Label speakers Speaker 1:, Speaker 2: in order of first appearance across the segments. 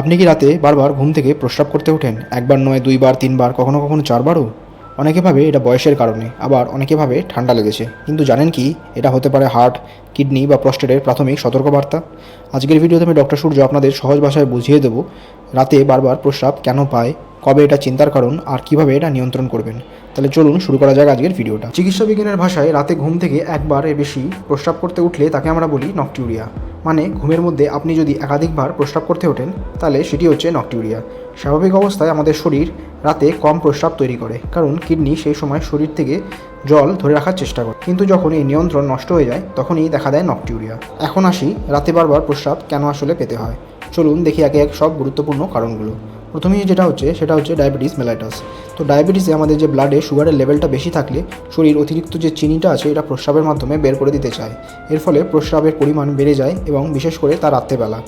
Speaker 1: আপনি কি রাতে বারবার ঘুম থেকে প্রস্রাব করতে ওঠেন? একবার নয়, দুইবার, তিনবার, কখনো কখনো চারবারও? অনেকে ভাবে এটা বয়সের কারণে, আবার অনেকে ভাবে ঠান্ডা লেগেছে। কিন্তু জানেন কি, এটা হতে পারে হার্ট, কিডনি বা প্রস্টেটের প্রাথমিক সতর্কবার্তা। আজকের ভিডিওতে আমি ডক্টর সূর্য আপনাদের সহজ ভাষায় বুঝিয়ে দেবো, রাতে বারবার প্রস্রাব কেন পায়, কবে এটা চিন্তার কারণ, আর কীভাবে এটা নিয়ন্ত্রণ করবেন। তাহলে চলুন শুরু করা যাক আজকের ভিডিওটা। চিকিৎসা বিজ্ঞানের ভাষায় রাতে ঘুম থেকে একবারের বেশি প্রস্রাব করতে উঠলে তাকে আমরা বলি নকটিউরিয়া। মানে ঘুমের মধ্যে আপনি যদি একাধিকবার প্রস্রাব করতে ওঠেন, তাহলে সেটি হচ্ছে নকটিউরিয়া। স্বাভাবিক অবস্থায় আমাদের শরীর রাতে কম প্রস্রাব তৈরি করে, কারণ কিডনি সেই সময় শরীর থেকে জল ধরে রাখার চেষ্টা করে। কিন্তু যখন এই নিয়ন্ত্রণ নষ্ট হয়ে যায়, তখনই দেখা দেয় নকটিউরিয়া। এখন আসি রাতে বারবার প্রস্রাব কেন আসলে পেতে হয়? চলুন দেখি একে এক সব গুরুত্বপূর্ণ কারণগুলো। প্রথমেই যেটা হচ্ছে, সেটা হচ্ছে ডায়াবেটিস মেলাইটাস তো ডায়াবেটিসে আমাদের যে ব্লাডে সুগারের লেভেলটা বেশি থাকলে শরীর অতিরিক্ত যে চিনিটা আছে, এটা প্রস্রাবের মাধ্যমে বের করে দিতে চায়। এর ফলে প্রস্রাবের পরিমাণ বেড়ে যায় এবং বিশেষ করে তার রাত্রেবেলা।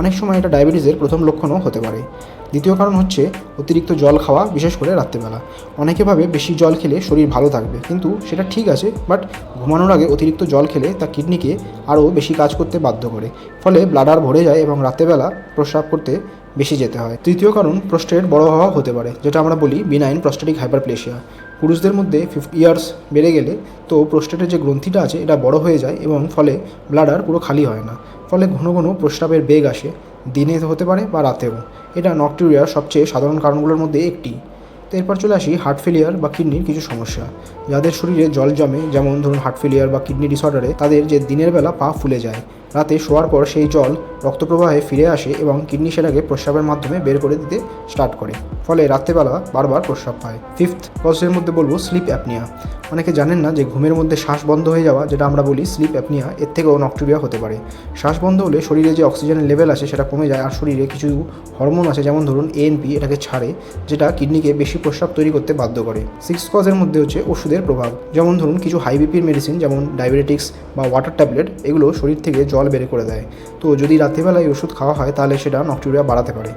Speaker 1: অনেক সময় এটা ডায়াবেটিসের প্রথম লক্ষণও হতে পারে। দ্বিতীয় কারণ হচ্ছে অতিরিক্ত জল খাওয়া, বিশেষ করে রাত্রেবেলা। অনেকে ভাবে বেশি জল খেলে শরীর ভালো থাকবে, কিন্তু সেটা ঠিক আছে বাট ঘুমানোর আগে অতিরিক্ত জল খেলে তা কিডনিকে আরও বেশি কাজ করতে বাধ্য করে। ফলে ব্লাডার ভরে যায় এবং রাত্রেবেলা প্রস্রাব করতে বেশি যেতে হয়। তৃতীয় কারণ, প্রস্টেট বড় হওয়া হতে পারে, যেটা আমরা বলি বিনাইন প্রস্টেটিক হাইপারপ্লেশিয়া পুরুষদের মধ্যে ফিফটি ইয়ার্স বেড়ে গেলে তো প্রস্টেটের যে গ্রন্থিটা আছে, এটা বড় হয়ে যায় এবং ফলে ব্লাডার পুরো খালি হয় না। ফলে ঘন ঘন প্রস্রাবের বেগ আসে, দিনে হতে পারে বা রাতেও। এটা নকটিউরিয়ার সবচেয়ে সাধারণ কারণগুলোর মধ্যে একটি। তো এরপর চলে আসি হার্ট ফেলিয়ার বা কিডনির কিছু সমস্যা। যাদের শরীরে জল জমে, যেমন ধরুন হার্ট ফেলিয়ার বা কিডনি ডিসঅর্ডারে তাদের যে দিনের বেলা পা ফুলে যায় রাতে শোয়ার পর সেই জল রক্তপ্রবাহে ফিরে আসে এবং কিডনি সেটাকে প্রস্রাবের মাধ্যমে বের করে দিতে স্টার্ট করে। ফলে রাত্রেবেলা বারবার প্রস্রাব পায়। ফিফথ কজের মধ্যে বলব স্লিপ অ্যাপনিয়া। অনেকে জানেন না যে ঘুমের মধ্যে শ্বাস বন্ধ হয়ে যাওয়া, যেটা আমরা বলি স্লিপ অ্যাপনিয়া, এর থেকেও নকটেরিয়া হতে পারে। শ্বাস বন্ধ হলে শরীরে যে অক্সিজেনের লেভেল আছে সেটা কমে যায়, আর শরীরে কিছু হরমোন আছে যেমন ধরুন এএনপি এটাকে ছাড়ে, যেটা কিডনিকে বেশি প্রস্রাব তৈরি করতে বাধ্য করে। সিক্স কজের মধ্যে হচ্ছে ওষুধের প্রভাব। যেমন ধরুন কিছু হাই বিপির মেডিসিন যেমন ডায়াবেটিক্স বা ওয়াটার ট্যাবলেট এগুলো শরীর থেকে জল বের করে দেয়। তো যদি রাত্রিবেলায় ওষুধ খাওয়া হয়, তাহলে সেটা নকটেরিয়া বাড়াতে পারে।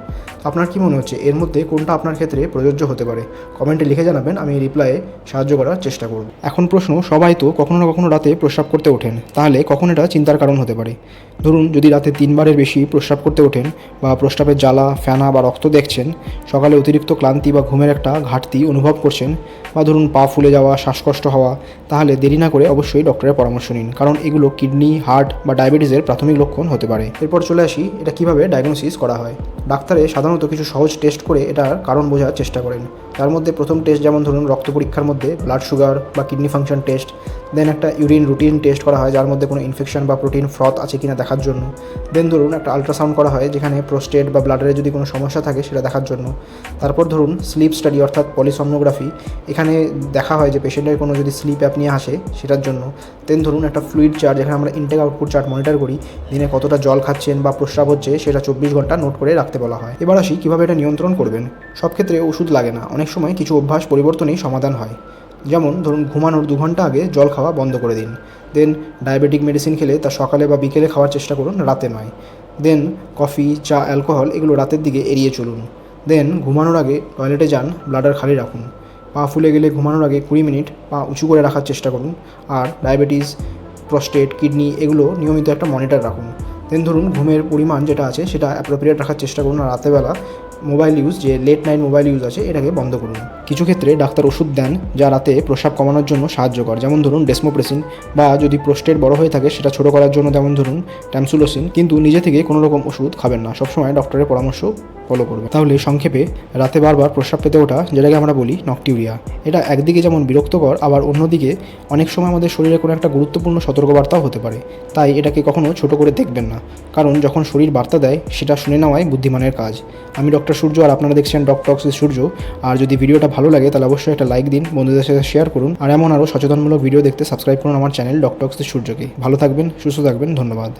Speaker 1: আপনার কি মনে হচ্ছে? এর মধ্যে কোনটা আপনার ক্ষেত্রে প্রযোজ্য হতে পারে? কমেন্টে লিখে জানাবেন, আমি রিপ্লাইয়ে সাহায্য করার চেষ্টা করব। এখন প্রশ্ন, সবাই তো কখনো না কখনো রাতে প্রস্রাব করতে ওঠেন, তাহলে কখন এটা চিন্তার কারণ হতে পারে? ধরুন, যদি রাতে তিনবারের বেশি প্রস্রাব করতে ওঠেন বা প্রস্রাবের জ্বালা, ফেনা বা রক্ত দেখছেন, সকালে অতিরিক্ত ক্লান্তি বা ঘুমের একটা ঘাটতি অনুভব করছেন বা ধরুন পা ফুলে যাওয়া, শ্বাসকষ্ট হওয়া, তাহলে দেরি না করে অবশ্যই ডক্টরের পরামর্শ নিন। কারণ এগুলো কিডনি, হার্ট বা ডায়াবেটিসের প্রাথমিক লক্ষণ হতে পারে। এরপর চলে আসি, এটা কীভাবে ডায়াগনোসিস করা হয়? ডাক্তারে সাধারণত কিছু সহজ টেস্ট করে এটার কারণ বোঝার চেষ্টা করেন। তার মধ্যে প্রথম টেস্ট যেমন ধরুন রক্ত পরীক্ষার মধ্যে ব্লাড সুগার বা কিডনি ফাংশন টেস্ট দেন একটা ইউরিন রুটিন টেস্ট করা হয় যার মধ্যে কোনো ইনফেকশন বা প্রোটিন ফ্রথ আছে কিনা দেখার জন্য। দেন ধরুন একটা আলট্রাসাউন্ড করা হয় যেখানে প্রোস্টেট বা ব্লাডারে যদি কোনো সমস্যা থাকে সেটা দেখার জন্য। তারপর ধরুন স্লিপ স্টাডি অর্থাৎ পলিসমনোগ্রাফি এখানে দেখা হয় যে পেশেন্টের কোনো যদি স্লিপ অ্যাপ নিয়ে আসে সেটার জন্য। দেন ধরুন একটা ফ্লুইড চার্ট যেখানে আমরা ইনটেক আউটপুট চার্ট মনিটর করি, দিনে কতটা জল খাচ্ছেন বা প্রস্রাব হচ্ছে সেটা চব্বিশ ঘণ্টা নোট করে রাখতে বলা হয়। এবার আসি কীভাবে এটা নিয়ন্ত্রণ করবেন। সব ক্ষেত্রে ওষুধ লাগে না, অনেক সময় কিছু অভ্যাস পরিবর্তনেই সমাধান হয়। যেমন ধরুন ঘুমানোর দু ঘণ্টা আগে জল খাওয়া বন্ধ করে দিন। দেন ডায়াবেটিক মেডিসিন খেলে তা সকালে বা বিকেলে খাওয়ার চেষ্টা করুন, রাতে নয়। দেন কফি চা অ্যালকোহল এগুলো রাতের দিকে এড়িয়ে চলুন। দেন ঘুমানোর আগে টয়লেটে যান ব্লাডার খালি রাখুন। পা ফুলে গেলে ঘুমানোর আগে কুড়ি মিনিট পা উঁচু করে রাখার চেষ্টা করুন। আর ডায়াবেটিস প্রস্টেট কিডনি এগুলো নিয়মিত একটা মনিটর রাখুন। দেন ধরুন ঘুমের পরিমাণ যেটা আছে সেটা অ্যাপ্রোপ্রিয়েট রাখার চেষ্টা করুন। আর রাতেবেলা মোবাইল ইউজ যে লেট নাইট মোবাইল ইউজ আছে, এটাকে বন্ধ করুন। কিছু ক্ষেত্রে ডাক্তার ওষুধ দেন যা রাতে প্রস্রাব কমানোর জন্য সাহায্য করে। যেমন ধরুন ডেসমোপ্রেসিন বা যদি প্রোস্টেট বড় হয়ে থাকে, সেটা ছোটো করার জন্য যেমন ধরুন ট্যামসুলোসিন কিন্তু নিজে থেকে কোনো রকম ওষুধ খাবেন না। সবসময় ডক্টরের পরামর্শ ফলো করবে তাহলে সংক্ষেপে, রাতে বারবার প্রস্রাব পেতে ওঠা, যেটাকে আমরা বলি নকটিউরিয়া এটা একদিকে যেমন বিরক্তকর, আবার অন্যদিকে অনেক সময় আমাদের শরীরে কোনো একটা গুরুত্বপূর্ণ সতর্কবার্তাও হতে পারে। তাই এটাকে কখনো ছোট করে দেখবেন না। কারণ যখন শরীর বার্তা দেয়, সেটা শুনে নেওয়াই বুদ্ধিমানের কাজ। আমি ডক্টর সূর্য আর আপনারা দেখছেন ডক্টর অক্সিস সূর্য। আর যদি ভিডিওটা ভালো লাগে, তাহলে অবশ্যই একটা লাইক দিন, বন্ধুদের সাথে শেয়ার করুন। আর এমন আরও সচেতনমূলক ভিডিও দেখতে সাবস্ক্রাইব করুন আমার চ্যানেল ডক্টর সূর্যকে। ভালো থাকবেন, সুস্থ থাকবেন, ধন্যবাদ।